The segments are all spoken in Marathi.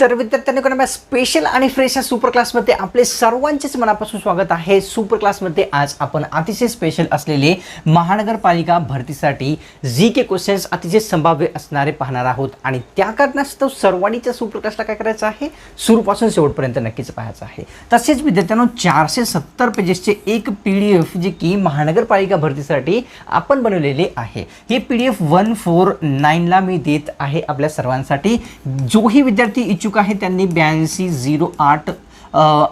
तर विद्यार्थ्यांनी कोणा स्पेशल आणि फ्रेश या सुपर क्लासमध्ये आपले सर्वांचेच मनापासून स्वागत आहे. सुपर क्लासमध्ये आज आपण अतिशय स्पेशल असलेले महानगरपालिका भरतीसाठी जी के क्वेश्चन्स अतिशय संभाव्य असणारे पाहणार आहोत. आणि त्या कारणास्तव सर्वांनीच्या सुपर क्लासला काय करायचं आहे? सुरूपासून शेवटपर्यंत नक्कीच पाहायचं आहे. तसेच विद्यार्थ्यांनो चारशे सत्तर पेजेसचे एक पी डी एफ जे की महानगरपालिका भरतीसाठी आपण बनवलेले आहे. हे P D F one four नाईनला मी देत आहे आपल्या सर्वांसाठी. जोही विद्यार्थी इच्छुक आहे त्यांनी ब्याऐंशी झिरो आठ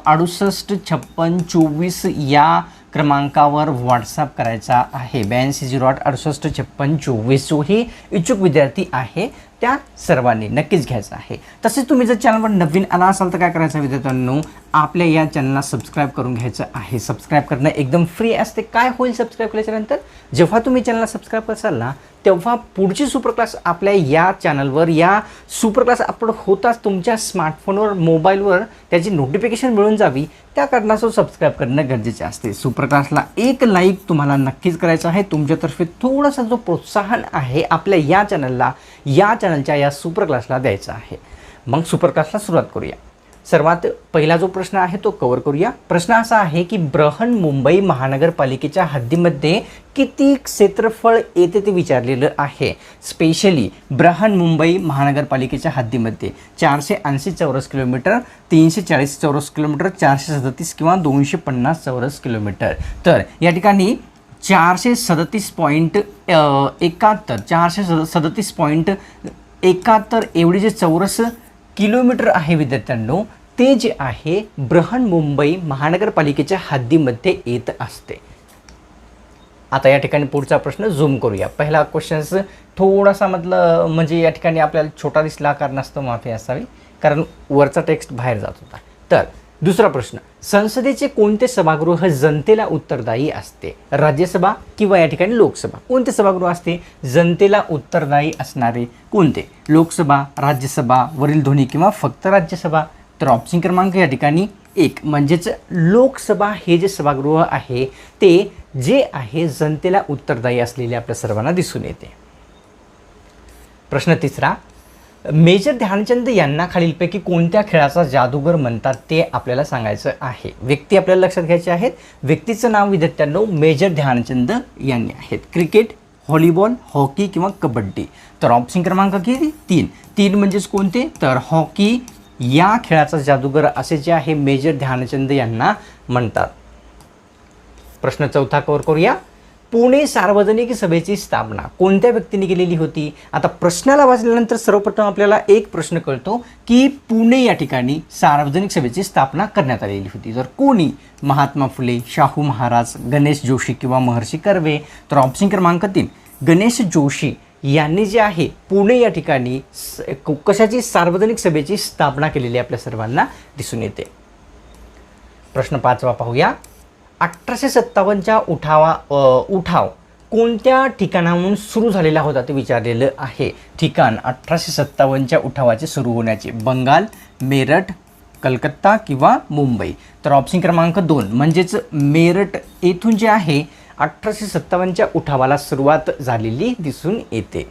अडुसष्ट छप्पन चोवीस या क्रमांकावर व्हॉट्सअप करायचा आहे. ब्याऐंशी झिरो आठ अडुसष्ट छप्पन चोवीस जोही इच्छुक विद्यार्थी आहे. त्या सर्वांनी नक्कीच घ्यायचं आहे. तसेच तुम्ही जर चॅनलवर नवीन आला असाल तर काय करायचं विद्यार्थ्यांनो? आपल्या या चॅनलला सबस्क्राईब करून घ्यायचं आहे. सबस्क्राईब करणं एकदम फ्री असते. काय होईल सबस्क्राईब केल्याच्यानंतर जेव्हा तुम्ही चॅनलला सबस्क्राईब करसाल ना तेव्हा पुढची सुपरक्लास आपल्या या चॅनलवर या सुपर क्लास अपलोड होताच तुमच्या स्मार्टफोनवर मोबाईलवर त्याची नोटिफिकेशन मिळून जावी. त्या कारणास्तव सबस्क्राईब करणं गरजेचे असते. सुपरक्लासला एक लाईक तुम्हाला नक्कीच करायचं आहे. तुमच्यातर्फे थोडासा जो प्रोत्साहन आहे आपल्या या चॅनलला या चॅनलच्या या सुपरक्लासला द्यायचा आहे. मग सुपर क्लासला सुरुवात करूया. सर्वात पहिला जो प्रश्न आहे तो कवर करूया. प्रश्न असा आहे की ब्रहण मुंबई महानगरपालिकेच्या हद्दीमध्ये किती क्षेत्रफळ येते ते विचारलेलं आहे? स्पेशली बृहन मुंबई महानगरपालिकेच्या हद्दीमध्ये चारशे ऐंशी चौरस किलोमीटर तीनशे चाळीस चौरस किलोमीटर चारशे सदतीस किंवा दोनशे पन्नास चौरस किलोमीटर. तर या ठिकाणी चारशे सदतीस पॉईंट एकाहत्तर चारशे सद सदतीस पॉईंट एकाहत्तर एवढे जे चौरस किलोमीटर आहे विद्यार्थ्यांनो ते जे आहे ब्रहण मुंबई महानगरपालिकेच्या हद्दीमध्ये येत असते. आता या ठिकाणी पुढचा प्रश्न झूम करूया. पहिला क्वेश्चन्स थोडासा म्हटलं म्हणजे या ठिकाणी आपल्याला छोटा दिसला कारणास्तव माफी असावी. कारण वरचा टेक्स्ट बाहेर जात होता. तर दुसरा प्रश्न संसदेचे कोणते सभागृह जनतेला उत्तरदायी असते? राज्यसभा किंवा या ठिकाणी लोकसभा? कोणते सभागृह असते? जनतेला उत्तरदायी असणारे कोणते? लोकसभा राज्यसभा वरील दोन्ही किंवा फक्त राज्यसभा? तर ऑप्शन क्रमांक या ठिकाणी एक. म्हणजेच लोकसभा हे जे सभागृह आहे ते जे आहे जनतेला उत्तरदायी असलेले आपल्या सर्वांना दिसून येते. प्रश्न तिसरा. मेजर ध्यानचंद यांना खालीलपैकी कोणत्या खेळाचा जादूगर म्हणतात ते आपल्याला सांगायचं आहे. व्यक्ती आपल्याला लक्षात घ्यायचे आहेत. व्यक्तीचं नाव विद्यार्थ्यांनो मेजर ध्यानचंद यांनी आहेत. क्रिकेट व्हॉलीबॉल हॉकी किंवा कबड्डी. तर ऑप्शन क्रमांक किती? तीन. तीन म्हणजेच कोणते? तर हॉकी या खेळाचा जादूगर असे जे आहे मेजर ध्यानचंद यांना म्हणतात. प्रश्न चौथा कवर करूया. पुणे सार्वजनिक सभेची स्थापना. कोणत्या व्यक्तीने केलेली होती? आता प्रश्नाला वाचल्यानंतर सर्वप्रथम आपल्याला एक प्रश्न कळतो की पुणे या ठिकाणी सार्वजनिक सभेची स्थापना करण्यात आलेली होती. जर कोणी महात्मा फुले शाहू महाराज गणेश जोशी किंवा महर्षी कर्वे तर ऑप्शन क्रमांक तीन गणेश जोशी यांनी जे आहे पुणे या ठिकाणी स- कशाची सार्वजनिक सभेची स्थापना केलेली आपल्या सर्वांना दिसून येते. प्रश्न पाचवा पाहूया. अठराशे सत्तावन्नच्या उठावा उठाव कोणत्या ठिकाणाहून सुरू झालेला होता ते विचारलेलं आहे. ठिकाण अठराशे सत्तावन्नच्या उठावाचे सुरू होण्याचे. बंगाल मेरठ कलकत्ता किंवा मुंबई. तर ऑप्शन क्रमांक दोन म्हणजेच मेरठ येथून जे आहे अठराशे सत्तावन्नच्या उठावाला सुरुवात झालेली दिसून येते.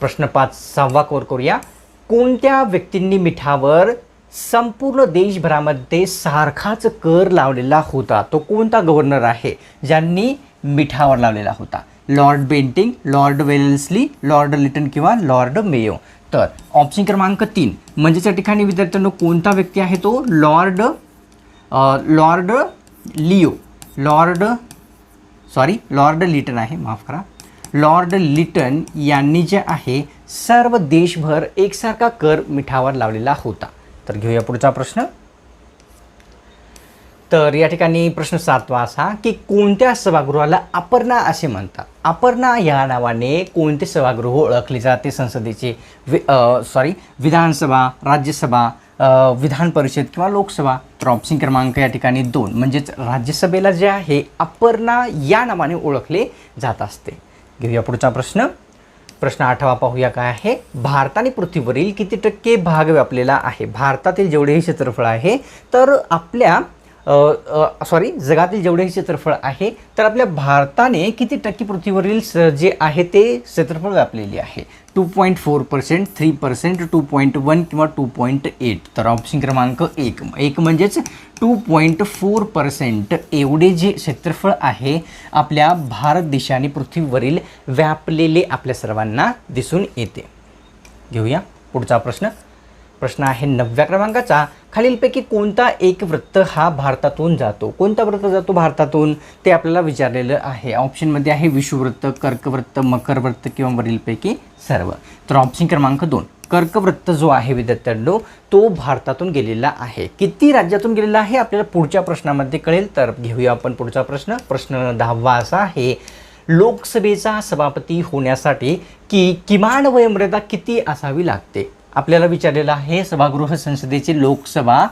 प्रश्न पाच सहावा कोर करूया. कोणत्या व्यक्तींनी मिठावर संपूर्ण देशभरामध्ये सारखाच कर लावलेला होता? तो कोणता गव्हर्नर आहे? ज्यांनी मिठावर लावलेला होता? Lord Bentinck lord Wellesley lord Lytton किंवा लॉर्ड मेयो तर ऑप्शन क्रमांक तीन. म्हणजेच या ठिकाणी विद्यार्थ्यांनो कोणता व्यक्ती आहे तो? Lord lord Leo lord sorry lord Lytton आहे माफ करा. लॉर्ड लिटन यांनी जे आहे सर्व देशभर एकसारखा कर मिठावर लावलेला होता. तर घेऊया पुढचा प्रश्न. तर या ठिकाणी प्रश्न सातवा असा की कोणत्या सभागृहाला अपर्णा असे म्हणतात? अपर्णा या नावाने कोणते सभागृह ओळखले जाते संसदेचे? वि सॉरी विधानसभा राज्यसभा विधान परिषद किंवा लोकसभा तर ऑप्शन क्रमांक या ठिकाणी दोन म्हणजेच राज्यसभेला जे आहे अपर्णा या नावाने ओळखले जात असते. घेऊया पुढचा प्रश्न. प्रश्न आठवा पाहूया काय आहे. भारताने पृथ्वीवरील किती टक्के भाग व्यापलेला आहे? भारतातील जेवढेही क्षेत्रफळ आहे तर आपल्या सॉरी जगातील जेवढेही क्षेत्रफळ आहे तर आपल्या भारताने किती टक्के पृथ्वीवरील स- जे आहे ते क्षेत्रफळ व्यापलेले आहे? Two point four percent three percent two point one किंवा टू पॉईंट एट. तर ऑप्शन क्रमांक एक. एक म्हणजेच टू पॉईंट फोर पर्सेंट एवढे जे क्षेत्रफळ आहे आपल्या भारत देशाने पृथ्वीवरील व्यापलेले आपल्या सर्वांना दिसून येते. घेऊया पुढचा प्रश्न. प्रश्न आहे नवव्या क्रमांकाचा. खालीलपैकी कोणता एक वृत्त हा भारतातून जातो? कोणता वृत्त जातो भारतातून? ते आपल्याला विचारलेलं आहे. ऑप्शनमध्ये आहे विषुवृत्त कर्कवृत्त मकरवृत्त किंवा वरीलपैकी सर्व. तर ऑप्शन क्रमांक दोन. कर्कवृत्त जो आहे विद्यार्थ्यांनो तो भारतातून गेलेला आहे. किती राज्यातून गेलेला आहे? आपल्याला पुढच्या प्रश्नामध्ये कळेल. तर घेऊया आपण पुढचा प्रश्न. प्रश्न दहावा असा आहे. लोकसभेचा सभापती होण्यासाठी की किमान वयमर्यादा किती असावी लागते? आपल्याला विचारलेलं आहे सभागृह संसदेचे लोकसभा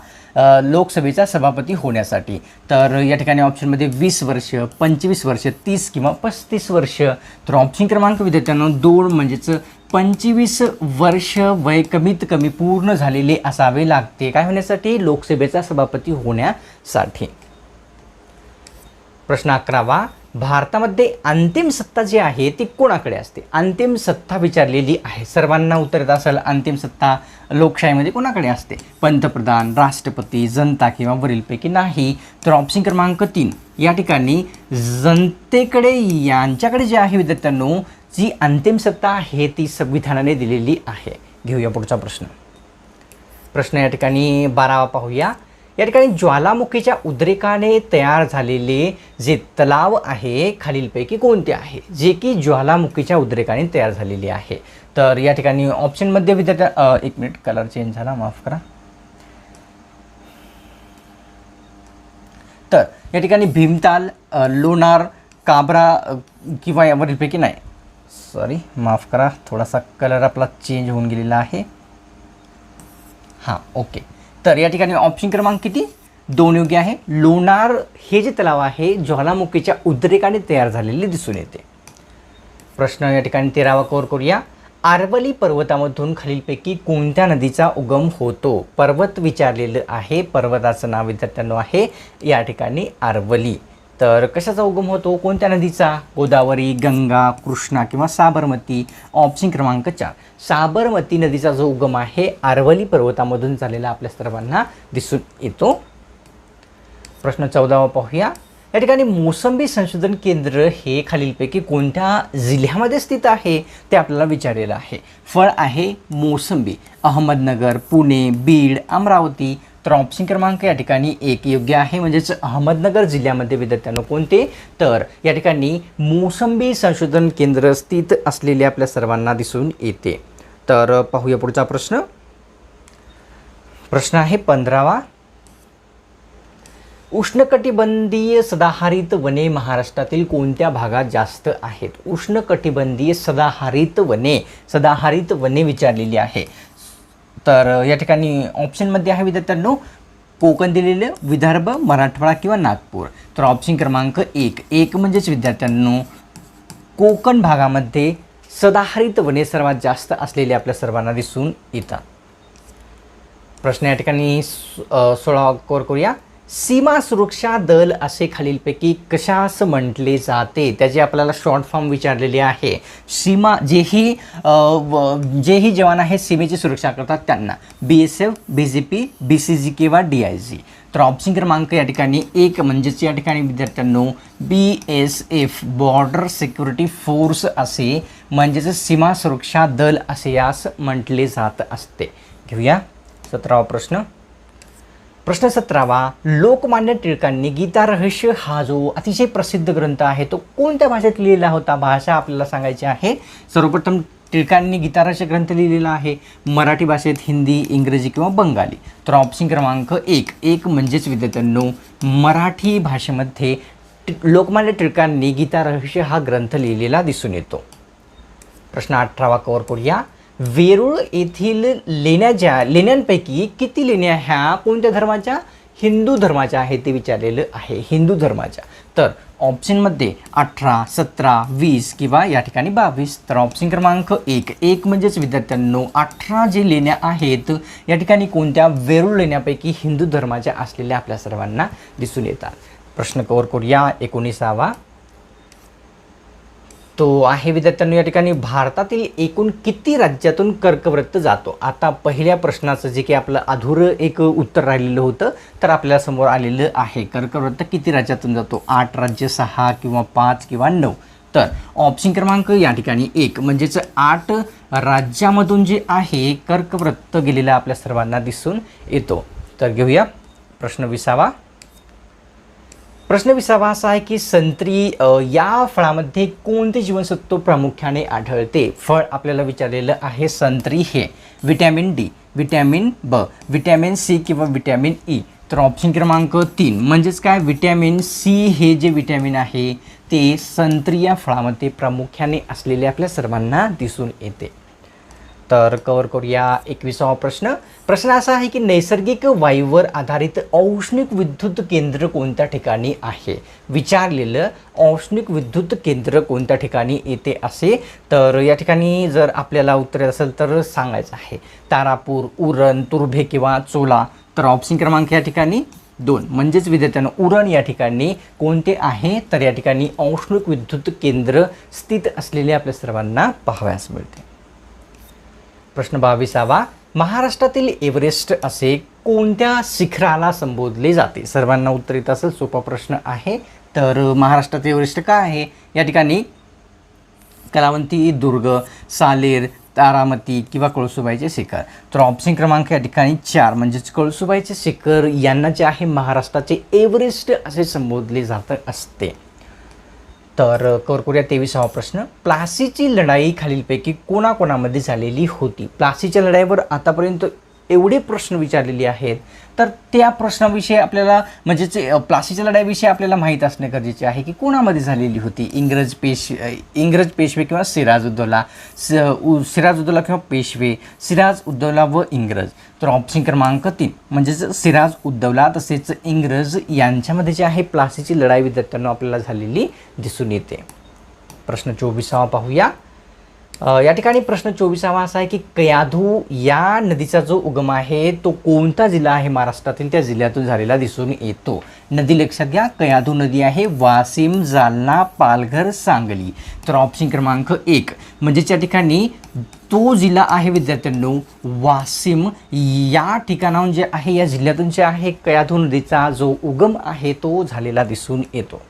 लोकसभेचा सभापती होण्यासाठी. तर या ठिकाणी ऑप्शनमध्ये वीस वर्ष पंचवीस वर्ष तीस किंवा पस्तीस वर्ष. तर ऑप्शन क्रमांक विद्यार्थ्यांना दोन म्हणजेच पंचवीस वर्ष वय कमीत कमी पूर्ण झालेले असावे लागते. काय होण्यासाठी? लोकसभेचा सभापती होण्यासाठी. प्रश्न अकरावा भारतामध्ये अंतिम सत्ता जी आहे ती कोणाकडे असते? अंतिम सत्ता विचारलेली आहे. सर्वांना उत्तर येत असेल अंतिम सत्ता लोकशाहीमध्ये कोणाकडे असते? पंतप्रधान राष्ट्रपती जनता किंवा वरीलपैकी नाही. तर ऑप्शन क्रमांक तीन. या ठिकाणी जनतेकडे यांच्याकडे जे आहे विद्यार्थ्यांनो जी अंतिम सत्ता आहे ती संविधानाने दिलेली आहे. घेऊया पुढचा प्रश्न. प्रश्न या ठिकाणी बारावा पाहूया. या ठिकाणी ज्वालामुखीच्या उद्रेकाने तयार झालेले जे तलाव आहे खालीलपैकी कोणते आहे? जे की ज्वालामुखीच्या उद्रेकाने तयार झालेले आहे. तर या ठिकाणी ऑप्शनमध्ये विद्यार्थ्या एक मिनिट कलर चेंज झाला माफ करा. तर या ठिकाणी भीमताल लोणार काबरा किंवा यावरीलपैकी नाही. सॉरी माफ करा थोडासा कलर आपला चेंज होऊन गेलेला आहे. हां ओके तर या ठिकाणी ऑप्शन क्रमांक किती? दोन योग्य आहे. लोणार हे जे तलाव आहे ज्वालामुखीच्या उद्रेकाने तयार झालेले दिसून येते. प्रश्न या ठिकाणी तेरावा कोर करूया. आरवली पर्वतामधून खालीलपैकी कोणत्या नदीचा उगम होतो? पर्वत विचारलेलं आहे पर्वताचं नाव विद्यार्थ्यांनो आहे या ठिकाणी आरवली. तर कशाचा उगम होतो? कोणत्या नदीचा? गोदावरी गंगा कृष्णा किंवा साबरमती? ऑप्शन क्रमांक चार. साबरमती नदीचा जो उगम आहे आरवली पर्वतामधून झालेला आपल्या सर्वांना दिसून येतो. प्रश्न चौदावा पाहूया. या ठिकाणी मोसंबी संशोधन केंद्र हे खालीलपैकी कोणत्या जिल्ह्यामध्ये स्थित आहे ते आपल्याला विचारलेलं आहे. फळ आहे मोसंबी. अहमदनगर पुणे बीड अमरावती तर ऑप्शन क्रमांक या ठिकाणी एक योग्य आहे. म्हणजेच अहमदनगर जिल्ह्यामध्ये विद्यार्थ्यांना कोणते? तर या ठिकाणी मोसंबी संशोधन केंद्र स्थित असलेले आपल्या सर्वांना दिसून येते. तर पाहूया पुढचा प्रश्न. प्रश्न आहे पंधरावा. उष्णकटिबंधीय सदाहरित वने महाराष्ट्रातील कोणत्या भागात जास्त आहेत? उष्णकटिबंधीय सदाहरित वने सदाहरित वने विचारलेली आहे. तर या ठिकाणी ऑप्शनमध्ये आहे विद्यार्थ्यांनो कोकण दिलेलं विदर्भ मराठवाडा किंवा नागपूर. तर ऑप्शन क्रमांक एक. एक म्हणजेच विद्यार्थ्यांनो कोकण भागामध्ये सदाहरित वने सर्वात जास्त असलेले आपल्या सर्वांना दिसून येतात. प्रश्न या ठिकाणी सोळा कोर करूया. सीमा सुरक्षा दल असे खालीलपैकी कशास म्हटले जाते? त्याचे आपल्याला शॉर्ट फॉर्म विचारलेले आहे. सीमा जेही व- जेही जवान आहे सीमेची सुरक्षा करतात त्यांना. बी S F B J P B C जी किंवा डी आय जी तर ऑप्शन क्रमांक या ठिकाणी एक म्हणजेच या ठिकाणी विद्यार्थ्यांनो B S F border security force असे म्हणजेच सीमा सुरक्षा दल असे यास म्हटले जात असते. घेऊया सतरावा प्रश्न. प्रश्न सतरावा लोकमान्य टिळकांनी गीता रहस्य हा जो अतिशय प्रसिद्ध ग्रंथ आहे तो कोणत्या भाषेत लिहिला होता? भाषा आपल्याला सांगायची आहे. सर्वप्रथम टिळकांनी गीता रहस्य ग्रंथ लिहिलेला आहे. मराठी भाषेत हिंदी इंग्रजी किंवा बंगाली. तर ऑप्शन क्रमांक एक. एक म्हणजेच विद्यार्थ्यांनो मराठी भाषेमध्ये टि- लोकमान्य टिळकांनी गीता रहस्य हा ग्रंथ लिहिलेला दिसून येतो. प्रश्न अठरावा कवर करूया. वेरूळ येथील लेण्या ज्या लेण्यांपैकी किती लेण्या ह्या कोणत्या धर्माच्या? हिंदू धर्माच्या आहेत ते विचारलेलं आहे. हिंदू धर्माच्या. तर ऑप्शनमध्ये अठरा सतरा वीस किंवा या ठिकाणी बावीस. तर ऑप्शन क्रमांक एक. एक म्हणजेच विद्यार्थ्यांनो अठरा जे लेण्या आहेत या ठिकाणी कोणत्या वेरूळ लेण्यापैकी हिंदू धर्माच्या असलेल्या आपल्या सर्वांना दिसून येतात. प्रश्न कवर करूया. एकोणीसावा तो आहे विद्यार्थ्यांनो या ठिकाणी भारतातील एकूण किती राज्यातून कर्कवृत्त जातो? आता पहिल्या प्रश्नाचं जे की आपलं अधुरं एक उत्तर राहिलेलं होतं तर आपल्यासमोर आलेलं आहे. कर्कवृत्त किती राज्यातून जातो? आठ राज्य सहा किंवा पाच किंवा नऊ? तर ऑप्शन क्रमांक या ठिकाणी एक. म्हणजेच आठ राज्यामधून जे आहे कर्कवृत्त गेलेला आपल्या सर्वांना दिसून येतो. तर घेऊया. प्रश्न विसावा. प्रश्न विसावा असा आहे की संत्री या फळामध्ये कोणते जीवनसत्व प्रामुख्याने आढळते? फळ आपल्याला विचारलेलं आहे संत्री हे. Vitamin D vitamin B vitamin C किंवा विटॅमिन ई e. तर ऑप्शन क्रमांक तीन. म्हणजेच काय? विटॅमिन सी हे जे विटॅमिन आहे ते संत्री या फळामध्ये प्रामुख्याने असलेले आपल्या सर्वांना दिसून येते. तर कवर करूया एकविसावा प्रश्न. प्रश्न असा आहे की नैसर्गिक वायूवर आधारित औष्णिक विद्युत केंद्र कोणत्या ठिकाणी आहे? विचारलेलं औष्णिक विद्युत केंद्र कोणत्या ठिकाणी येते असे? तर या ठिकाणी जर आपल्याला उत्तर असेल तर सांगायचं आहे. तारापूर उरण तुर्भे किंवा चोला. तर ऑप्शन क्रमांक या ठिकाणी दोन. म्हणजेच विद्यार्थ्यांना उरण या ठिकाणी कोणते आहे? तर या ठिकाणी औष्णिक विद्युत केंद्र स्थित असलेले आपल्या सर्वांना पाहावयास मिळते. प्रश्न बावीसावा. महाराष्ट्रातील एव्हरेस्ट असे कोणत्या शिखराला संबोधले जाते? सर्वांना उत्तर येत असेल सोपा प्रश्न आहे. तर महाराष्ट्रात एव्हरेस्ट काय आहे? या ठिकाणी कलावंती दुर्ग सालेर तारामती किंवा कळसुबाईचे शिखर. तर ऑप्शन क्रमांक या ठिकाणी चार. म्हणजेच कळसुबाईचे शिखर यांना जे आहे महाराष्ट्राचे एव्हरेस्ट असे संबोधले जात असते. तर कवर तेवीसावा प्रश्न. प्लासीची लढाई खालीलपैकी कोणाकोणामध्ये झालेली होती? प्लासीच्या लढाईवर आतापर्यंत एवढे प्रश्न विचारलेले आहेत. तर त्या प्रश्नाविषयी आपल्याला म्हणजेच प्लासीच्या लढाईविषयी आपल्याला माहीत असणे गरजेचे आहे की कोणामध्ये झालेली होती? इंग्रज पेश इंग्रज पेशवे किंवा सिराजुद्दौला स उ- सिराजुद्दौला किंवा पेशवे सिराज उद्दौला व इंग्रज. तर ऑप्शन क्रमांक तीन म्हणजेच सिराज उद्दौला तसेच इंग्रज यांच्यामध्ये जे आहे प्लासीची लढाई विद्यार्थ्यांना आपल्याला झालेली दिसून येते. प्रश्न चोवीसावा पाहूया. या ठिकाणी प्रश्न चोवीसावा असा आहे की कयाधू या नदीचा जो उगम आहे तो कोणता जिल्हा आहे? महाराष्ट्रातील त्या जिल्ह्यातून झालेला दिसून येतो. नदी लक्षात घ्या. कयाधू नदी आहे वासिम जालना पालघर सांगली. तर ऑप्शन क्रमांक एक. म्हणजे या ठिकाणी तो जिल्हा आहे विद्यार्थ्यांनो वासिम. या ठिकाणाहून जे आहे या जिल्ह्यातून जे आहे कयाधू नदीचा जो उगम आहे तो झालेला दिसून येतो.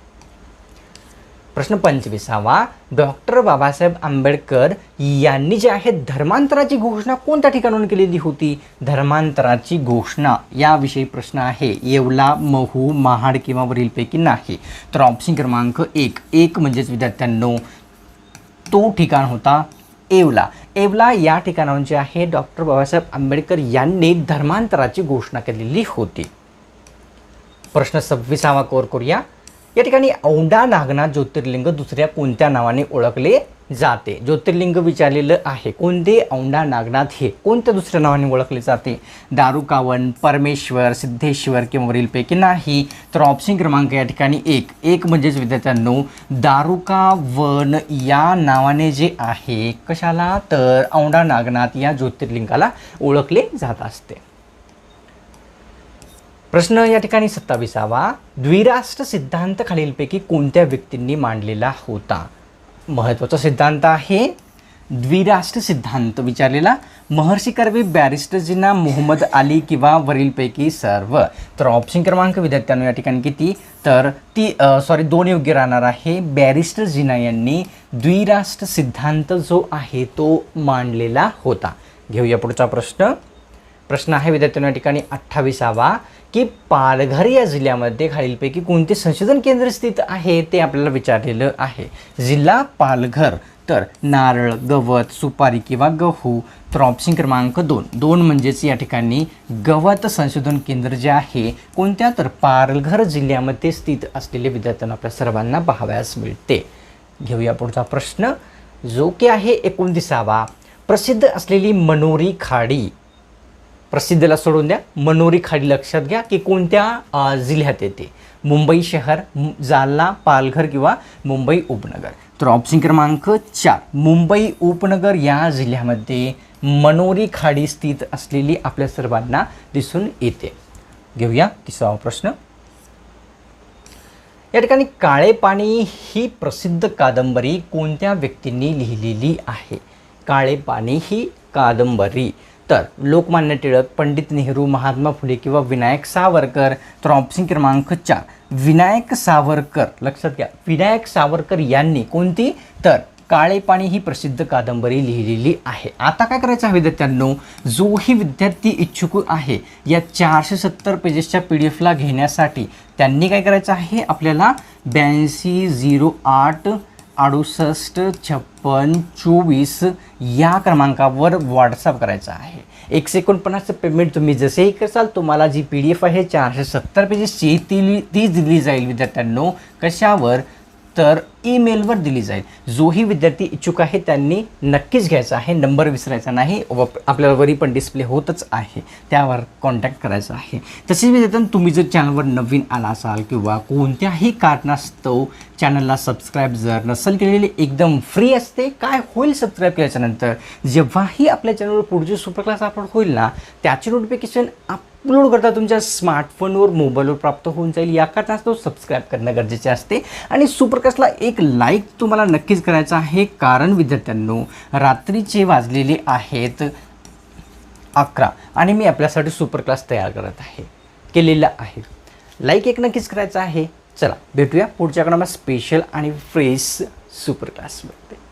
प्रश्न पंचवीसावा. डॉक्टर बाबासाहेब आंबेडकर यांनी जे आहे धर्मांतराची घोषणा कोणत्या ठिकाणून केलेली होती? धर्मांतराची घोषणा याविषयी प्रश्न आहे. येवला महू महाड किंवा वरीलपैकी नाही. तर ऑप्शन क्रमांक एक. एक म्हणजेच विद्यार्थ्यांनो तो ठिकाण होता येवला. येवला या ठिकाणाहून जे आहे डॉक्टर बाबासाहेब आंबेडकर यांनी धर्मांतराची घोषणा केलेली होती. प्रश्न सव्वीसावा कोर करूया. या ठिकाणी औंढा नागनाथ ज्योतिर्लिंग दुसऱ्या कोणत्या नावाने ओळखले जाते? ज्योतिर्लिंग विचारलेलं आहे. कोणते औंढा नागनाथ हे? कोणत्या दुसऱ्या नावाने ओळखले जाते? दारुकावन परमेश्वर सिद्धेश्वर किंवा वरीलपैकी नाही. तर ऑप्शन क्रमांक या ठिकाणी एक. एक म्हणजेच विद्यार्थ्यांनो दारुकावन या नावाने जे आहे कशाला? तर औंढा नागनाथ या ज्योतिर्लिंगाला ओळखले जात असते. प्रश्न या ठिकाणी सत्ताविसावा. द्विराष्ट्र सिद्धांत खालीलपैकी कोणत्या व्यक्तींनी मांडलेला होता? महत्त्वाचा सिद्धांत आहे. द्विराष्ट्र सिद्धांत विचारलेला. महर्षी कर्वे बॅरिस्टर जिना मोहम्मद अली किंवा वरीलपैकी सर्व. तर ऑप्शन क्रमांक विद्यार्थ्यांनो या ठिकाणी किती? तर ती सॉरी दोन योग्य राहणार आहे. बॅरिस्टर जिना यांनी द्विराष्ट्र सिद्धांत जो आहे तो मांडलेला होता. घेऊया पुढचा प्रश्न. प्रश्न आहे विद्यार्थ्यांना या ठिकाणी अठ्ठावीसावा की पालघर या जिल्ह्यामध्ये खालीलपैकी कोणते संशोधन केंद्र स्थित आहे ते आपल्याला विचारलेलं आहे. जिल्हा पालघर तर नारळ गवत सुपारी किंवा गहू तर ऑप्शन क्रमांक दोन. दोन म्हणजेच या ठिकाणी गवत संशोधन केंद्र जे आहे कोणत्या तर पालघर जिल्ह्यामध्ये स्थित असलेले विद्यार्थ्यांना आपल्या सर्वांना पाहावयास मिळते. घेऊया पुढचा प्रश्न. जो की आहे एकोणतीसावा प्रसिद्ध असलेली मनोरी खाडी प्रसिद्धला सोडून द्या. मनोरी खाडी लक्षात घ्या की कोणत्या जिल्ह्यात येते. मुंबई शहर जालना पालघर किंवा मुंबई उपनगर. तर ऑप्शन क्रमांक चार मुंबई उपनगर या जिल्ह्यामध्ये मनोरी खाडी स्थित असलेली आपल्या सर्वांना दिसून येते. घेऊया तिसरा प्रश्न. या ठिकाणी काळे पाणी ही प्रसिद्ध कादंबरी कोणत्या व्यक्तींनी लिहिलेली आहे? काळे पाणी ही कादंबरी. तर लोकमान्य टिळक पंडित नेहरू महात्मा फुले किंवा विनायक सावरकर तर ऑप्शन क्रमांक चार विनायक सावरकर लक्षात घ्या विनायक सावरकर यांनी कोणती? तर काळे पाणी ही प्रसिद्ध कादंबरी लिहिलेली आहे. आता काय करायचं आहे विद्यार्थ्यांनो? जोही विद्यार्थी इच्छुक आहे या चारशे सत्तर पेजेसच्या पी डी एफला घेण्यासाठी त्यांनी काय करायचं आहे? आपल्याला ब्याऐंशी झिरो आठ अडुसष्ट छप्पन चोवीस या क्रमांकावर व्हॉट्सअप करायचा आहे. एकशे एकोणपन्नासचं पेमेंट तुम्ही जसेही करसाल तुम्हाला जी पी डी एफ आहे चारशे सत्तर पेजेसची ती ती दिली जाईल. विद्यार्थ्यांनो कशावर तर ईमेलवर दिली जाईल. जोही विद्यार्थी इच्छुक आहे त्यांनी नक्कीच घ्यायचा आहे नंबर विसरायचा नाही व आपल्याला वरी पण डिस्प्ले होतच आहे त्यावर कॉन्टॅक्ट करायचा आहे. तसेच विद्यार्थ्यांनो तुम्ही जर चॅनलवर नवीन आला असाल किंवा कोणत्याही कारणास्तव चॅनलला सबस्क्राईब जर नसेल केलेली एकदम फ्री असते काय होईल सबस्क्राईब केल्याच्यानंतर जेव्हाही आपल्या चॅनलवर पुढचे सुपर क्लास अपलोड होईल ना त्याचे नोटिफिकेशन आप अपलोड करता तुमच्या स्मार्टफोनवर मोबाईलवर प्राप्त होऊन जाईल. या कारणास्तव सबस्क्राईब करणं गरजेचे असते. आणि सुपरकास्टला एक लाईक तुम्हाला नक्कीच करायचं आहे. कारण विद्यार्थ्यांनो रात्रीचे वाजलेले आहेत अकरा आणि मी आपल्यासाठी सुपर क्लास तयार करत आहे केलेला आहे. लाईक एक नक्कीच करायचं आहे. चला भेटूया पुढच्या मग स्पेशल आणि फ्रेश सुपर क्लासमध्ये